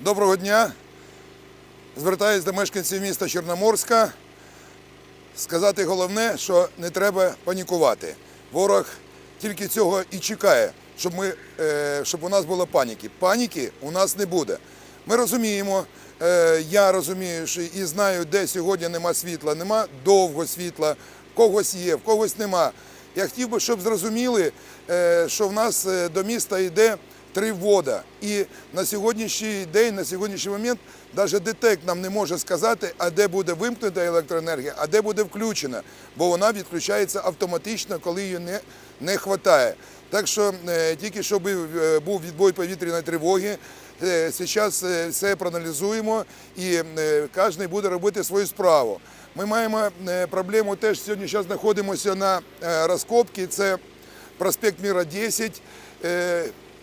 Доброго дня. Звертаюсь до мешканців міста Чорноморська. Сказати головне, що не треба панікувати. Ворог тільки цього і чекає, щоб, ми, е, щоб у нас було паніки. Паніки у нас не буде. Ми розуміємо, е, я розумію, і знаю, де сьогодні нема світла, нема довго світла, в когось є, в когось нема. Я хотів би, щоб зрозуміли, е, що в нас до міста йде три ввода. І на сьогоднішній день, на сьогоднішній момент, навіть ДТЕК нам не може сказати, а де буде вимкнена електроенергія, а де буде включена, бо вона відключається автоматично, коли її не, не вистачає. Так що е, тільки щоб е, був відбой повітряної тривоги, зараз е, все проаналізуємо і кожен буде робити свою справу. Ми маємо проблему теж сьогодні зараз знаходимося на розкопці. Це проспект Міра 10.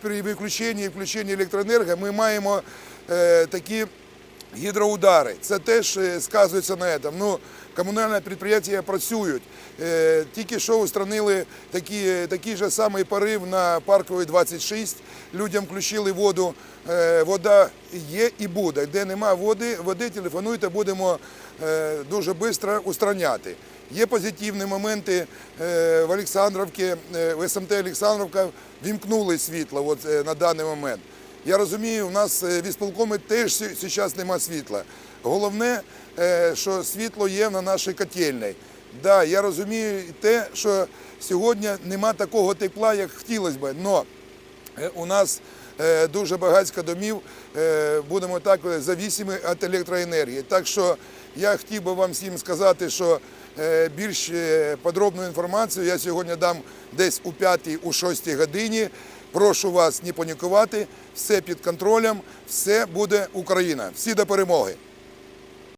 При виключенні і включенні електроенергії ми маємо е, такі гідроудари. Це теж е, сказується на цьому. Ну, комунальні підприємства працюють. Е, Тільки що устранили такі, такий же самий порив на парковій 26. Людям включили воду. Вода є і буде. Де нема води, води телефонуйте, будемо дуже швидко устраняти. Є позитивні моменти е, в Олександровці, е, в СМТ Олександровка вімкнули світло от, е, на даний момент. Я розумію, у нас в ісполкомі теж зараз немає світла. Головне, що світло є на нашій котельні. Да, я розумію і те, що сьогодні нема такого тепла, як хотілося б. Но Е, у нас дуже багатько домів, будемо так зависимі від електроенергії. Так що я хотів би вам всім сказати, що більш е, подробну інформацію я сьогодні дам десь у 5 у 6 годині. Прошу вас не панікувати, все під контролем, все буде Україна. Всі до перемоги.